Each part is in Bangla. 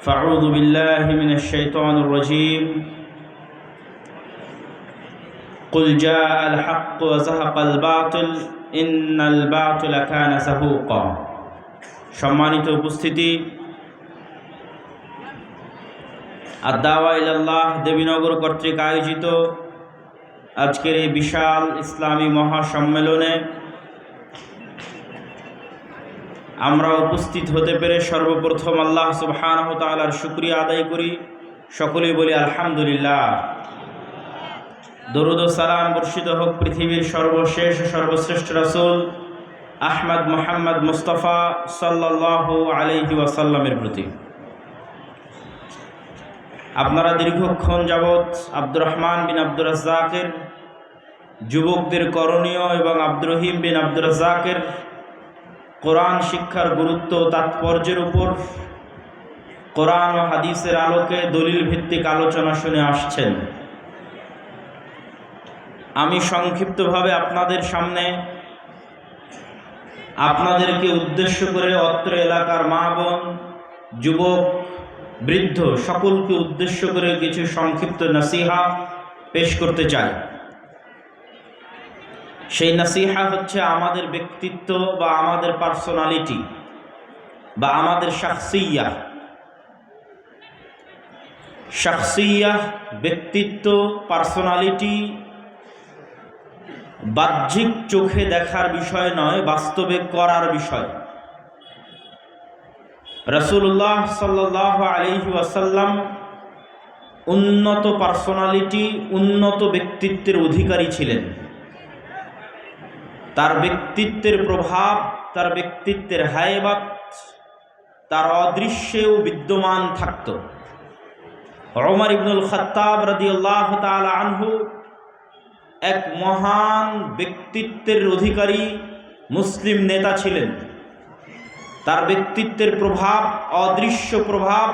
فأعوذ بالله من الشيطان الرجيم قل جاء الحق وزهق الباطل إن الباطل كان زهوقا সম্মানিত উপস্থিতি আদাওয়া ইল্লাহ দেবীনগর কর্তৃক আয়োজিত আজকের এই বিশাল ইসলামী মহাসম্মেলনে আমরা উপস্থিত হতে পেরে সর্বপ্রথম আল্লাহ সুবহানাহু তাআলার শুক্রিয়া আদায় করি। সকলেই বলি আলহামদুলিল্লাহ। দরুদ সালাম বর্ষিত হোক পৃথিবীর সর্বশেষ সর্বশ্রেষ্ঠ রাসূল আহমদ মোহাম্মদ মুস্তফা সাল্লাল্লাহু আলাইহি ওয়াসাল্লামের প্রতি। আপনারা দীর্ঘক্ষণ যাবৎ আব্দুর রহমান বিন আব্দুর রাজ্জাকের, যুবকদের করণীয় এবং আব্দুর রহিম বিন আব্দুর রাজ্জাকের কোরআন শিক্ষার গুরুত্ব তাৎপর্যের উপর কোরআন ও হাদিসের আলোকে দলিল ভিত্তিক আলোচনা শুনে আসছেন। আমি সংক্ষিপ্তভাবে আপনাদের সামনে আপনাদেরকে উদ্দেশ্য করে অত্র এলাকার মা বোন, যুবক, বৃদ্ধ সকলকে উদ্দেশ্য করে কিছু সংক্ষিপ্ত নাসিহা পেশ করতে চাই। সেই নাসিহা হচ্ছে আমাদের ব্যক্তিত্ব বা আমাদের পার্সোনালিটি বা আমাদের শাকসিয়া শাকসিয়া ব্যক্তিত্ব পার্সোনালিটি বাহ্যিক চোখে দেখার বিষয় নয়, বাস্তবে করার বিষয়। রসুল্লাহ সাল্লাহ আলহি ওয়াসাল্লাম উন্নত পার্সোনালিটি উন্নত ব্যক্তিত্বের অধিকারী ছিলেন। তার ব্যক্তিত্বের প্রভাব, তার ব্যক্তিত্বের হায়বাত, তার অদৃশ্যেও বিদ্যমান থাকত। রমার ইবনুল খত্তাব রাদিউল্লাহ তালা আনহু এক মহান ব্যক্তিত্বের অধিকারী মুসলিম নেতা ছিলেন। তার ব্যক্তিত্বের প্রভাব, অদৃশ্য প্রভাব,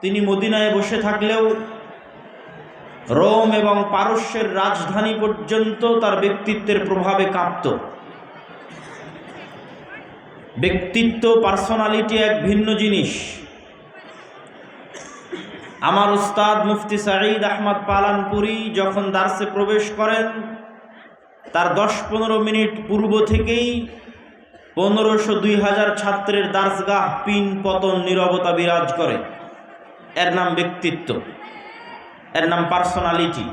তিনি মদিনায় বসে থাকলেও রোম এবং পারস্যের রাজধানী পর্যন্ত তার ব্যক্তিত্বের প্রভাবে কাঁপত। ব্যক্তিত্ব পার্সোনালিটি এক ভিন্ন জিনিস। আমার উস্তাদ মুফতি সাঈদ আহমদ পালানপুরি যখন দার্সে প্রবেশ করেন, তার দশ পনেরো মিনিট পূর্ব থেকেই পনেরোশো দুই হাজার ছাত্রের দার্সগাহ পিন পতন নিরবতা বিরাজ করে। এর নাম ব্যক্তিত্ব। এর নাম পার্সোনালিটি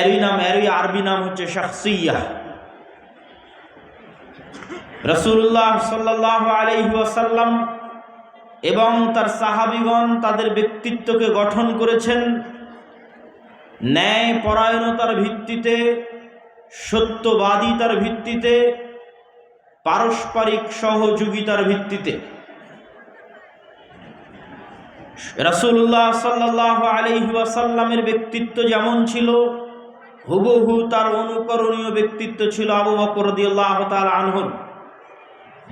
এরই নাম, এরই আরবি নাম হচ্ছে শাকসিয়া রসুল্লাহ সাল্লাহ আলহি ওয়াসাল্লাম এবং তার সাহাবিগণ তাদের ব্যক্তিত্বকে গঠন করেছেন। ন্যায় পরায়ণতার ভিত্তিতে, সত্যবাদিতার ভিত্তিতে, পারস্পরিক সহযোগিতার ভিত্তিতে। রাসুল্লাহ সাল্লাহ আলহি ওয়াসাল্লামের ব্যক্তিত্ব যেমন ছিল, হুবহু তার অনুকরণীয় ব্যক্তিত্ব ছিল আবু বকর তাল আনহুর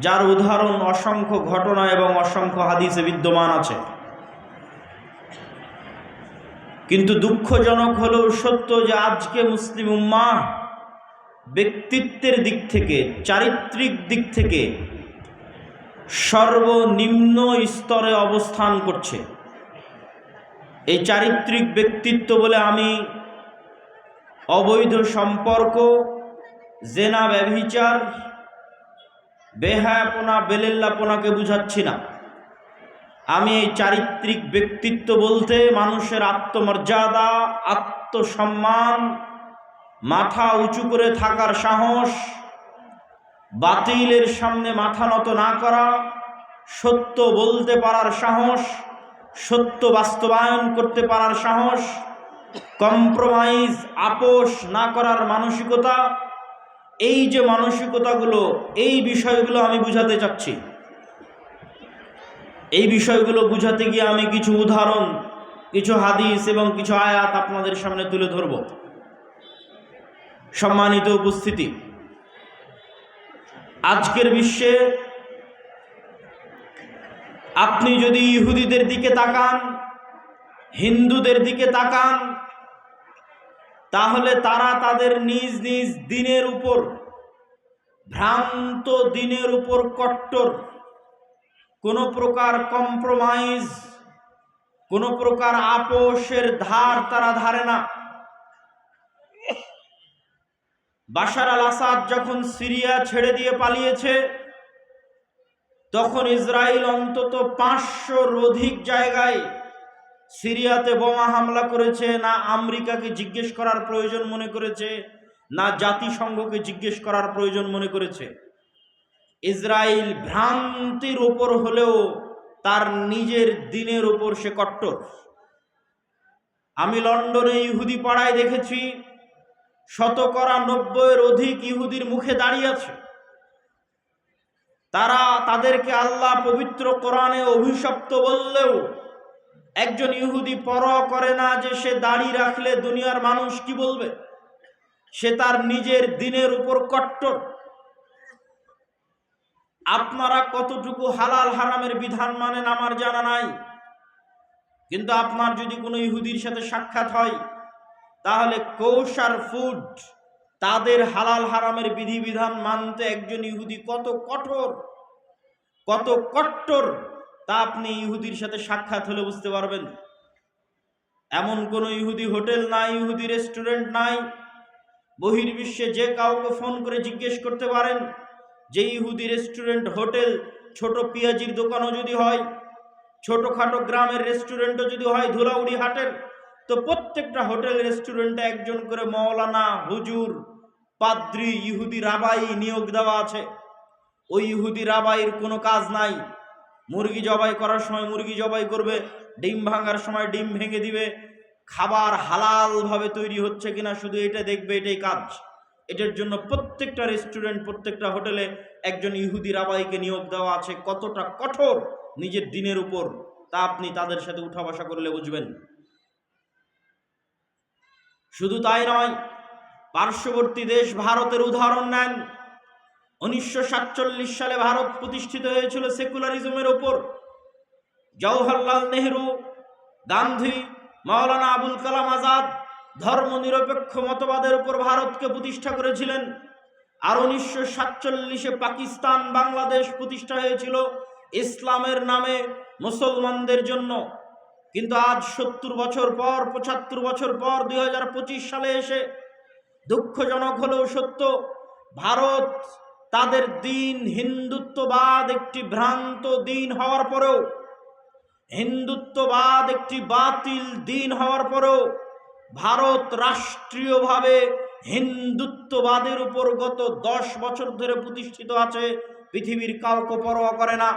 যার উদাহরণ অসংখ্য ঘটনা এবং অসংখ্য হাদিসে বিদ্যমান আছে। কিন্তু দুঃখজনক হলেও সত্য যে আজকে মুসলিম উম্মা ব্যক্তিত্বের দিক থেকে, চারিত্রিক দিক থেকে সর্বনিম্ন স্তরে অবস্থান করছে। এই চারিত্রিক ব্যক্তিত্ব বলে আমি অবৈধ সম্পর্ক, জেনা ব্যভিচার, বেহায়াপনা, বেলেল্লাপনাকে বুঝাচ্ছি না। আমি এই চারিত্রিক ব্যক্তিত্ব বলতে মানুষের আত্মমর্যাদা, আত্মসম্মান, মাথা উঁচু করে থাকার সাহস বাতিলের সামনে মাথা নত না করা, সত্য বলতে পারার সাহস, সত্য বাস্তবায়ন করতে পারার সাহস কম্প্রোমাইজ আপোষ না করার মানসিকতা, এই যে মানসিকতাগুলো, এই বিষয়গুলো আমি বুঝাতে চাচ্ছি। এই বিষয়গুলো বুঝাতে গিয়ে আমি কিছু উদাহরণ, কিছু হাদিস এবং কিছু আয়াত আপনাদের সামনে তুলে ধরব। সম্মানিত উপস্থিতি আজকের বিশ্বে আপনি যদি ইহুদিদের দিকে তাকান, হিন্দুদের দিকে তাকান, তাহলে তারা তাদের নিজ নিজ দিনের উপর, ভ্রান্ত দিনের উপর কট্টর। কোনো প্রকার কম্প্রোমাইজ কোনো প্রকার আপোষের ধার তারা ধারে না। বাশার আল আসাদ যখন সিরিয়া ছেড়ে দিয়ে পালিয়েছে, তখন ইসরায়েল অন্তত পাঁচশোর অধিক জায়গায় সিরিয়াতে বোমা হামলা করেছে, না আমেরিকাকে জিজ্ঞেস করার প্রয়োজন মনে করেছে, না জাতিসংঘকে জিজ্ঞেস করার প্রয়োজন মনে করেছে। ইসরায়েল ভ্রান্তির ওপর হলেও তার নিজের দিনের ওপর সে কট্টর। আমি লন্ডনে ইহুদি পাড়ায় দেখেছি শতকরা নব্বইয়ের অধিক ইহুদির মুখে দাঁড়িয়ে আছে। তারা তাদেরকে আল্লাহ পবিত্র কোরআনে অভিশপ্ত বললেও একজন ইহুদি পর করে না যে সে দাড়ি রাখলে দুনিয়ার মানুষ কি বলবে? সে তার নিজের দিনের উপর কট্টর। আপনারা কতটুকু হালাল হারামের বিধান মানেন আমার জানা নাই। কিন্তু আপনার যদি কোনো ইহুদির সাথে সাক্ষাৎ হয় তাহলে কৌশার ফুড তাদের হালাল হারামের বিধিবিধান মানতে একজন ইহুদি কত কঠোর? কত কট্টর? তা আপনি ইহুদির সাথে সাক্ষাৎ হলে বুঝতে পারবেন। এমন কোনো ইহুদি হোটেল নাই, ইহুদি রেস্টুরেন্ট নাই। বহির্বিশ্বে যে কাউকে ফোন করে জিজ্ঞেস করতে পারেন, যে ইহুদি রেস্টুরেন্ট, হোটেল, ছোট পেঁয়াজির দোকানও যদি হয়, ছোটোখাটো গ্রামের রেস্টুরেন্টও যদি হয়, ধুলাউড়ি হাটের তো প্রত্যেকটা হোটেল রেস্টুরেন্টে একজন করে মৌলানা হুজুর, পাদ্রি, ইহুদি রাবাই নিয়োগ দেওয়া আছে। ওই ইহুদি রাবাইয়ের কোনো কাজ নাই। মুরগি জবাই করার সময় মুরগি জবাই করবে, ডিম ভাঙার সময় ডিম ভেঙে দিবে। খাবার হালালভাবে তৈরি হচ্ছে কিনা শুধু এটা দেখবে, এটাই কাজ। এটার জন্য প্রত্যেকটা রেস্টুরেন্ট, প্রত্যেকটা হোটেলে একজন ইহুদি রাবাইকে নিয়োগ দেওয়া আছে। কতটা কঠোর নিজের দিনের উপর, তা আপনি তাদের সাথে উঠা বসা করলে বুঝবেন। শুধু তাই নয়, পার্শ্ববর্তী দেশ ভারতের উদাহরণ নেন। উনিশশো সাতচল্লিশ সালে ভারত প্রতিষ্ঠিত হয়েছিল সেকুলারিজমের ওপর। জওহরলাল নেহরু, গান্ধী মাওলানা আবুল কালাম আজাদ ধর্মনিরপেক্ষ মতবাদের উপর ভারতকে প্রতিষ্ঠা করেছিলেন। আর উনিশশো সাতচল্লিশে পাকিস্তান বাংলাদেশ প্রতিষ্ঠা হয়েছিল ইসলামের নামে মুসলমানদের জন্য। কিন্তু আজ সত্তর বছর পর, পঁচাত্তর বছর পর দু হাজার পঁচিশ সালে এসে দুঃখজনক হলেও সত্য, ভারত তাদের দিন হিন্দুত্ববাদ একটি ভ্রান্ত দিন হওয়ার পরেও, হিন্দুত্ববাদ একটি বাতিল দিন হওয়ার পরেও, ভারত রাষ্ট্রীয়ভাবে হিন্দুত্ববাদের উপর গত দশ বছর ধরে প্রতিষ্ঠিত আছে, পৃথিবীর কাউকে পরোয়া করে না।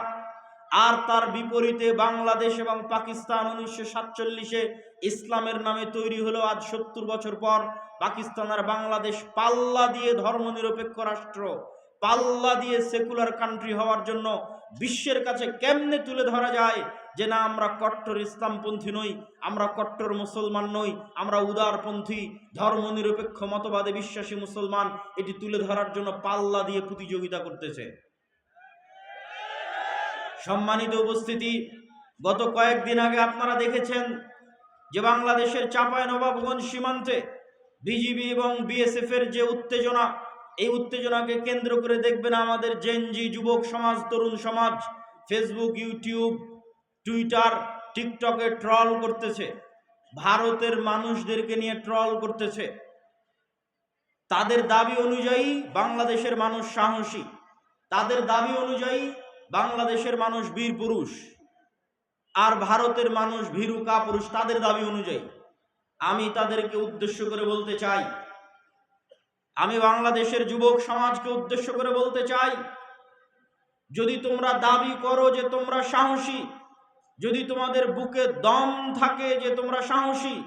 আর তার বিপরীতে বাংলাদেশ এবং পাকিস্তান উনিশশো সাতচল্লিশে ইসলামের নামে তৈরি হলো আজ সত্তর বছর পর পাকিস্তান আর বাংলাদেশ পাল্লা দিয়ে ধর্মনিরপেক্ষ রাষ্ট্র, পাল্লা দিয়ে সেকুলার কান্ট্রি হওয়ার জন্য বিশ্বের কাছে কেমনে তুলে ধরা যায় যে না, আমরা কট্টর ইসলামপন্থী নই, আমরা কট্টর মুসলমান নই, আমরা উদারপন্থী, ধর্মনিরপেক্ষ মতবাদে বিশ্বাসী মুসলমান, এটি তুলে ধরার জন্য পাল্লা দিয়ে প্রতিযোগিতা করতেছে। সম্মানিত উপস্থিতি, গত কয়েকদিন আগে আপনারা দেখেছেন যে বাংলাদেশের চাপায় নবাবগঞ্জ সীমান্তে বিজিবি এবং বিএসএফ এর যে উত্তেজনা, এই উত্তেজনাকে কেন্দ্র করে দেখবেন আমাদের জেনজি যুবক সমাজ, তরুণ সমাজ ফেসবুক ইউটিউব টুইটার টিকটকে ট্রল করতেছে। ভারতের মানুষদেরকে নিয়ে ট্রল করতেছে। তাদের দাবি অনুযায়ী বাংলাদেশের মানুষ সাহসী। তাদের দাবি অনুযায়ী বাংলাদেশের মানুষ বীর পুরুষ আর ভারতের মানুষ ভীরু কাপুরুষ তাদের দাবি অনুযায়ী আমি তাদেরকে উদ্দেশ্য করে বলতে চাই। আমি বাংলাদেশের যুবক সমাজকে উদ্দেশ্য করে বলতে চাই, যদি তোমরা দাবি করো যে তোমরা সাহসী, যদি তোমাদের বুকে দম থাকে যে তোমরা সাহসী,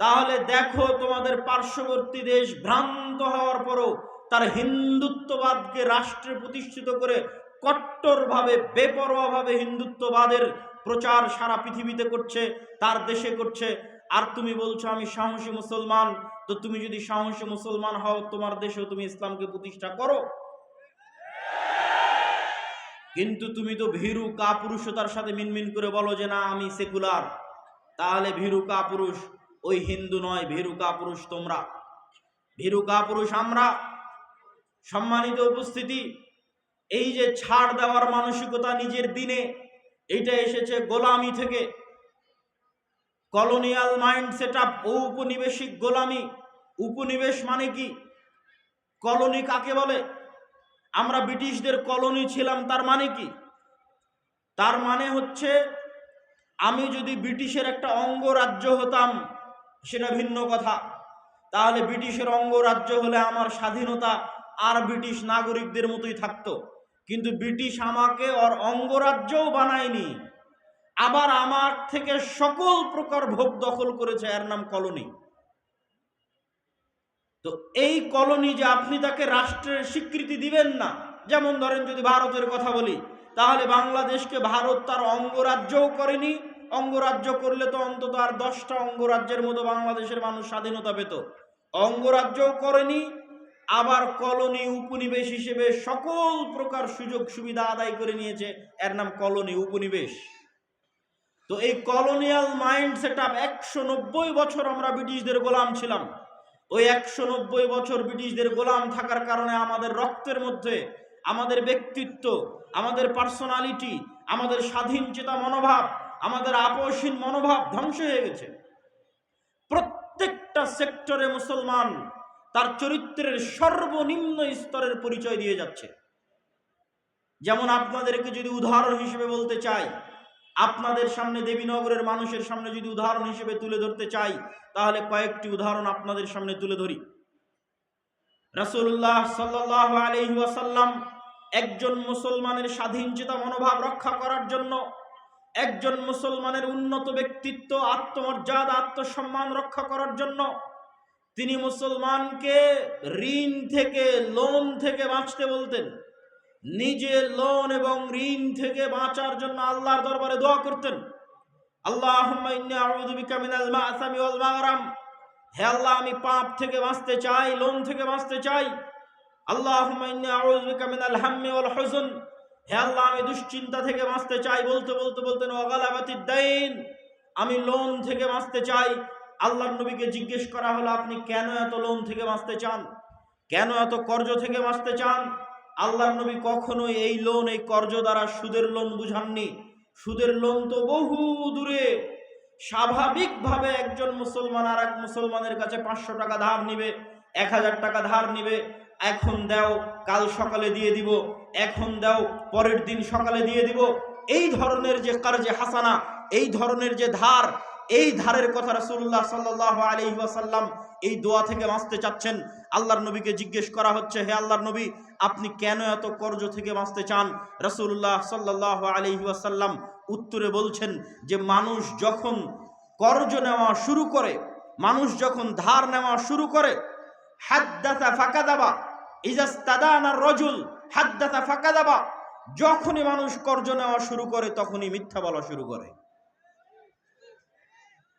তাহলে দেখো তোমাদের পার্শ্ববর্তী দেশ ভ্রান্ত হওয়ার পরও তার হিন্দুত্ববাদকে রাষ্ট্রে প্রতিষ্ঠিত করে কট্টরভাবে, বেপরোয়াভাবে হিন্দুত্ববাদের প্রচার সারা পৃথিবীতে করছে, তার দেশে করছে। আর তুমি বলছো, আমি সাহসী মুসলমান। তো তুমি যদি সাহসী মুসলমান হও, তোমার দেশেও তুমি ইসলামকে প্রতিষ্ঠা করো। কিন্তু তুমি তো ভীরু কাপুরুষতার সাথে মিনমিন করে বলো যে, না, আমি সেকুলার। তাহলে ভীরু কাপুরুষ, ওই হিন্দু নয়, ভীরু কাপুরুষ তোমরা। ভীরু কাপুরুষ আমরা। সম্মানিত উপস্থিতি এই যে ছাড় দেওয়ার মানসিকতা নিজের দিনে, এইটা এসেছে গোলামি থেকে। কলোনিয়াল মাইন্ড সেট আপ ঔপনিবেশিক গোলামি। উপনিবেশ মানে কি? কলোনি কাকে বলে? আমরা ব্রিটিশদের কলোনি ছিলাম, তার মানে কি? তার মানে হচ্ছে, আমি যদি ব্রিটিশের একটা অঙ্গরাজ্য হতাম, সেটা ভিন্ন কথা। তাহলে ব্রিটিশের অঙ্গরাজ্য হলে আমার স্বাধীনতা আর ব্রিটিশ নাগরিকদের মতোই থাকতো। কিন্তু ব্রিটিশ আমাকে ওর অঙ্গরাজ্যও বানায়নি। আবার আমার থেকে সকল প্রকার ভোগ দখল করেছে, এর নাম কলোনি। তো এই কলোনি যে আপনি তাকে রাষ্ট্রের স্বীকৃতি দিবেন না, যেমন ধরেন যদি ভারতের কথা বলি, তাহলে বাংলাদেশকে ভারত তার অঙ্গরাজ্যও করেনি, অঙ্গরাজ্য করলে তো অন্তত আর দশটা অঙ্গরাজ্যের মতো বাংলাদেশের মানুষ স্বাধীনতা পেত। অঙ্গরাজ্যও করেনি আবার কলোনি উপনিবেশ হিসেবে সকল প্রকার সুযোগ সুবিধা আদায় করে নিয়েছে। এর নাম কলোনি উপনিবেশ। তো এই কলোনিয়াল মাইন্ড সেট আপ একশো নব্বই বছর আমরা ব্রিটিশদের গোলাম ছিলাম। ওই একশো নব্বই বছর ব্রিটিশদের গোলাম থাকার কারণে আমাদের রক্তের মধ্যে, আমাদের ব্যক্তিত্ব, আমাদের পার্সোনালিটি, আমাদের স্বাধীন চেতা মনোভাব, আমাদের আপসীন মনোভাব ধ্বংস হয়ে গেছে। প্রত্যেকটা সেক্টরে মুসলমান তার চরিত্রের সর্বনিম্ন স্তরের পরিচয় দিয়ে যাচ্ছে। যেমন আপনাদেরকে যদি উদাহরণ হিসেবে বলতে চাই, আপনাদের সামনে দেবীনগরের মানুষের সামনে যদি উদাহরণ হিসেবে তুলে ধরতে চাই, তাহলে কয়েকটি উদাহরণ আপনাদের সামনে তুলে ধরি। রাসূলুল্লাহ সাল্লাহ আলহি ওয়াসাল্লাম একজন মুসলমানের স্বাধীন চেতা মনোভাব রক্ষা করার জন্য একজন মুসলমানের উন্নত ব্যক্তিত্ব, আত্মমর্যাদা, আত্মসম্মান রক্ষা করার জন্য তিনি মুসলমানকে ঋণ থেকে, লোন থেকে বাঁচতে বলতেন। নিজে লোন এবং ঋণ থেকে বাঁচার জন্য আল্লাহর দরবারে দোয়া করতেন। আল্লাহ, আমি থেকে বাঁচতে চাই, লোন থেকে বাঁচতে চাই। আল্লাহ, আমি দুশ্চিন্তা থেকে বাঁচতে চাই, বলতে বলতে বলতেন আমি লোন থেকে বাঁচতে চাই। আল্লাহর নবীকে জিজ্ঞেস করা হলো, আপনি কেন এত লোন থেকে বাঁচতে চান? কেন এত কর্জ থেকে বাঁচতে চান? আল্লাহর নবী কখনোই এই লোন, এই কর্জ দ্বারা সুদের লোন বুঝাননি। সুদের লোন তো বহু দূরে। স্বাভাবিকভাবে একজন মুসলমান আর এক মুসলমানের কাছে পাঁচশো টাকা ধার নিবে, এক হাজার টাকা ধার নিবে। এখন দাও, কাল সকালে দিয়ে দিব। এখন দাও, পরের দিন সকালে দিয়ে দিব। এই ধরনের যে কার্যে হাসানা, এই ধরনের যে ধার এই ধারের কথা রাসূলুল্লাহ সাল্লাহ আলী ওয়াসাল্লাম এই দোয়া থেকে বাঁচতে চাচ্ছেন। আল্লাহর নবীকে জিজ্ঞেস করা হচ্ছে, হে আল্লাহর নবী, আপনি কেন এত কর্জ থেকে বাঁচতে চান? রাসূলুল্লাহ সাল্লাহ আলী ওয়াসাল্লাম উত্তরে বলছেন যে, মানুষ যখন কর্জ নেওয়া শুরু করে, মানুষ যখন ধার নেওয়া শুরু করে হাদ্দাতা ফাঁকা দাবা ইজাস্তাদানার রজুল হাদ্দাতা ফাঁকা দাবা যখনই মানুষ কর্জ নেওয়া শুরু করে, তখনই মিথ্যা বলা শুরু করে।